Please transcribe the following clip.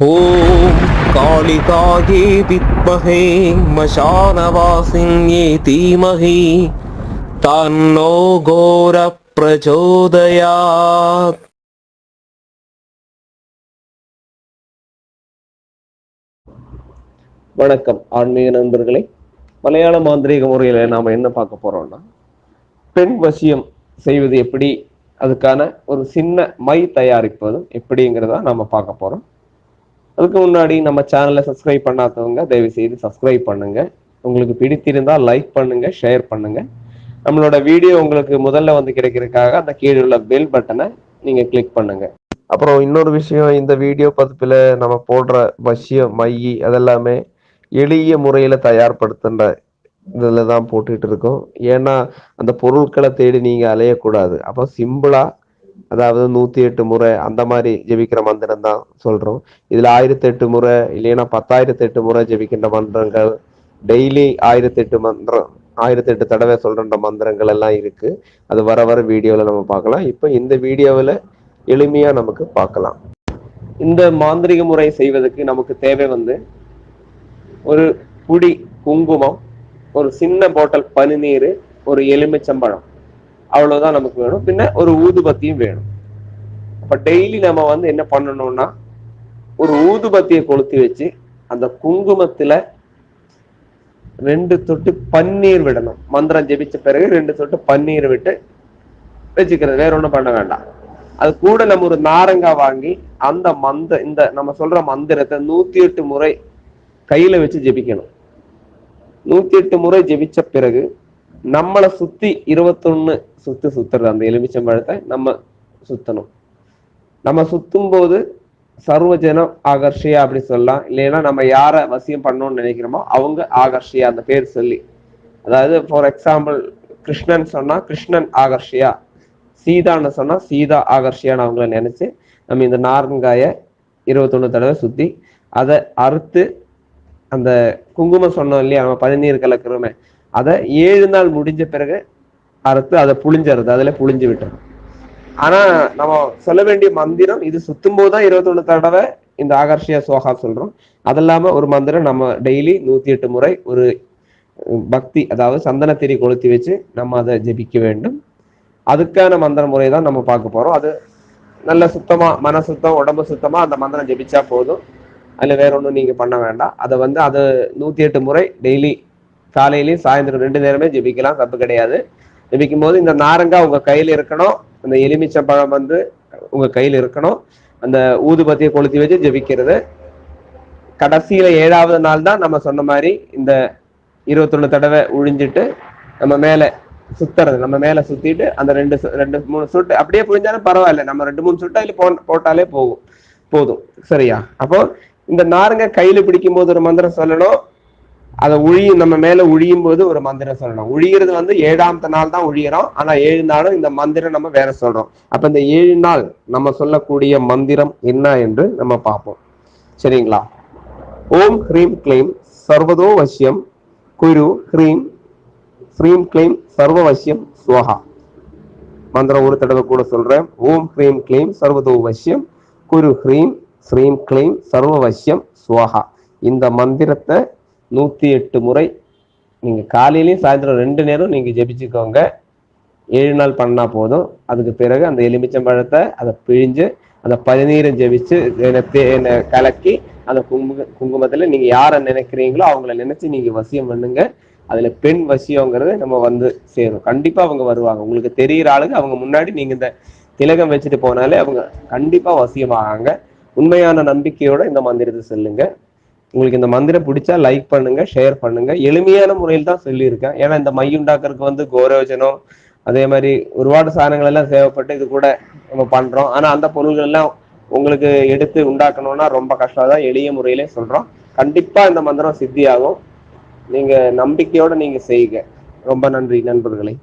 ॐ कालिकायै विद्महे मशानवासिन्ये धीमहि तन्नो घोरप्रचोदयात् வணக்கம் ஆன்மீக நண்பர்களே மலையாள மாந்திரீக முறையில நாம என்ன பார்க்க போறோம்னா பெண் வசியம் செய்வது எப்படி அதுக்கான ஒரு சின்ன மை தயாரிப்பதும் எப்படிங்கிறத நாம பார்க்க போறோம் அதுக்கு முன்னாடி நம்ம சேனலை சப்ஸ்கிரைப் பண்ணாதவங்க தயவு செய்து சப்ஸ்கிரைப் பண்ணுங்க. உங்களுக்கு பிடித்திருந்தால் லைக் பண்ணுங்க ஷேர் பண்ணுங்க. நம்மளோட வீடியோ உங்களுக்கு முதல்ல வந்து கிடைக்கிறதுக்காக அந்த கீழே உள்ள பெல் பட்டனை நீங்க கிளிக் பண்ணுங்க. அப்புறம் இன்னொரு விஷயம் இந்த வீடியோ பதிப்பில் நம்ம போடுற மசியம் மையி அதெல்லாமே எளிய முறையில் தயார்படுத்துகிற இதில் தான் போட்டுட்டு இருக்கோம். ஏன்னா அந்த பொருட்களை தேடி நீங்கள் அலையக்கூடாது. அப்போ சிம்பிளாக அதாவது நூத்தி எட்டு முறை அந்த மாதிரி ஜெபிக்கிற மந்திரம் தான் சொல்றோம். இதுல ஆயிரத்தி எட்டு முறை இல்லைன்னா பத்தாயிரத்தி எட்டு முறை ஜெபிக்கின்ற மந்திரங்கள் டெய்லி ஆயிரத்தி எட்டு மந்திரம் ஆயிரத்தி எட்டு தடவை சொல்ற மந்திரங்கள் எல்லாம் இருக்கு. அது வர வர வீடியோல நம்ம பார்க்கலாம். இப்போ இந்த வீடியோவில் எளிமையா நமக்கு பார்க்கலாம். இந்த மாந்திரிக முறை செய்வதற்கு நமக்கு தேவை வந்து ஒரு புடி குங்குமம் ஒரு சின்ன பாட்டில் பனிநீர் ஒரு எலுமிச்சம்பழம். அவ்வளவுதான் நமக்கு வேணும். பின்ன ஒரு ஊதுபத்தியும் வேணும். அப்ப டெய்லி நம்ம வந்து என்ன பண்ணணும்னா ஒரு ஊதுபத்தியை கொளுத்தி வச்சு அந்த குங்குமத்துல ரெண்டு தொட்டு பன்னீர் விடணும். மந்திரம் ஜெபிச்ச பிறகு ரெண்டு தொட்டு பன்னீர் விட்டு வச்சுக்கிறது. வேற ஒண்ணும் பண்ண வேண்டாம். அது கூட நம்ம ஒரு நாரங்காய் வாங்கி அந்த மந்த இந்த நம்ம சொல்ற மந்திரத்தை நூத்தி எட்டு முறை கையில வச்சு ஜெபிக்கணும். நூத்தி எட்டு முறை ஜெபிச்ச பிறகு நம்மளை சுத்தி இருபத்தொன்னு சுத்தி சுத்துறது அந்த எலுமிச்சம்பழத்தை நம்ம சுத்தணும். நம்ம சுத்தும் போது சர்வஜனம் ஆகர்ஷியா அப்படி சொல்லலாம். இல்லைன்னா நம்ம யார வசியம் பண்ணணும்னு நினைக்கிறோமோ அவங்க ஆகர்ஷியா அந்த பேர் சொல்லி. அதாவது ஃபார் எக்ஸாம்பிள் கிருஷ்ணன் சொன்னா கிருஷ்ணன் ஆகர்ஷியா. சீதான்னு சொன்னா சீதா ஆகர்ஷியான்னு அவங்கள நினைச்சு நம்ம இந்த நாரங்காய இருபத்தொன்னு தடவை சுத்தி அதை அறுத்து அந்த குங்குமம் சொன்னோம் இல்லையா நம்ம பனிநீர் கலக்குறோமே அதை ஏழு நாள் முடிஞ்ச பிறகு அறுத்து அதை புளிஞ்சறது அதுல புளிஞ்சு விட்டுரும் ஆனா நம்ம சொல்ல வேண்டிய மந்திரம் இது சுத்தும் போதுதான் இருபத்தொன்னு தடவை இந்த ஆகர்ஷியா சோகா சொல்றோம். அது இல்லாம ஒரு மந்திரம் நம்ம டெய்லி நூத்தி எட்டு முறை ஒரு பக்தி அதாவது சந்தனத்திரி கொளுத்தி வச்சு நம்ம அதை ஜெபிக்க வேண்டும். அதுக்கான மந்திர முறை தான் நம்ம பார்க்க போறோம். அது நல்ல சுத்தமா மன சுத்தம் உடம்பு சுத்தமா அந்த மந்திரம் ஜெபிச்சா போதும். அதுல வேற ஒன்றும் நீங்க பண்ண வேண்டாம். அதை வந்து அது நூத்தி எட்டு முறை டெய்லி காலையிலையும் சாயந்தரம் ரெண்டு நேரமே ஜெபிக்கலாம் தப்பு கிடையாது. ஜெபிக்கும் போது இந்த நாரங்கா உங்க கையில இருக்கணும். அந்த எலுமிச்சம்பழம் வந்து உங்க கையில இருக்கணும். அந்த ஊதுபத்தியை கொளுத்தி வச்சு ஜெபிக்கிறது. கடைசியில ஏழாவது நாள் தான் நம்ம சொன்ன மாதிரி இந்த இருபத்தொன்னு தடவை உழிஞ்சிட்டு நம்ம மேல சுத்துறது. நம்ம மேல சுத்திட்டு அந்த ரெண்டு சு- ரெண்டு மூணு சுட்டு அப்படியே புழிஞ்சாலும் பரவாயில்ல. நம்ம ரெண்டு மூணு சுட்டு அதுல போட்டாலே போகும். போதும். சரியா? அப்போ இந்த நாருங்க கையில பிடிக்கும் போது ஒரு மந்திரம் சொல்லணும். அதை உழியும் நம்ம மேல உழியும் போது ஒரு மந்திரம் சொல்லணும். உழிகிறது வந்து ஏழாம் நாள் தான் உழியறோம். ஆனா ஏழு நாளும் இந்த மந்திரம் நம்ம வேற சொல்றோம். அப்ப இந்த ஏழு நாள் நம்ம சொல்லக்கூடிய மந்திரம் என்ன என்று நம்ம பார்ப்போம். சரிங்களா? ஓம் ஹ்ரீம் க்ளீம் சர்வதோ வசியம் குரு ஹ்ரீம் ஸ்ரீம் க்ளீம் சர்வவசியம் ஸ்வஹா. மந்திரம் ஒரு தடவை கூட சொல்றேன். ஓம் ஹ்ரீம் க்ளீம் சர்வதோ வசியம் குரு ஹ்ரீம் ஸ்ரீம் க்ளீம் சர்வவசியம் ஸ்வஹா. இந்த மந்திரத்தை நூற்றி எட்டு முறை. நீங்கள் காலையிலையும் சாயந்தரம் ரெண்டு நேரம் நீங்கள் ஜெபிச்சுக்கோங்க. ஏழு நாள் பண்ணால் போதும். அதுக்கு பிறகு அந்த எலுமிச்சம்பழத்தை அதை பிழிஞ்சு அந்த பதினீரை ஜெபிச்சு தேனை கலக்கி அந்த குங்கும குங்குமத்தில் நீங்கள் யாரை நினைக்கிறீங்களோ அவங்கள நினச்சி நீங்கள் வசியம் பண்ணுங்க. அதில் பெண் வசியங்கிறது நம்ம வந்து சேரும். கண்டிப்பாக அவங்க வருவாங்க. உங்களுக்கு தெரிகிற ஆளுங்க அவங்க முன்னாடி நீங்கள் இந்த திலகம் வச்சுட்டு போனாலே அவங்க கண்டிப்பாக வசியமாகாங்க உண்மையான நம்பிக்கையோட இந்த மந்திரத்தை செல்லுங்கள் உங்களுக்கு இந்த மந்திரம் பிடிச்சா லைக் பண்ணுங்க ஷேர் பண்ணுங்க. எளிமையான முறையில் தான் சொல்லியிருக்கேன். ஏன்னா இந்த மை உண்டாக்குறதுக்கு வந்து கோரோஜனம் அதே மாதிரி ஒருபாடு சாதனங்கள் எல்லாம் தேவைப்பட்டு இது கூட நம்ம பண்றோம். ஆனா அந்த பொருள்கள் எல்லாம் உங்களுக்கு எடுத்து உண்டாக்கணும்னா ரொம்ப கஷ்டம் தான் எளிய முறையிலே சொல்றோம். கண்டிப்பா இந்த மந்திரம் சித்தியாகும். நீங்க நம்பிக்கையோட நீங்க செய்யுங்க. ரொம்ப நன்றி நண்பர்களே.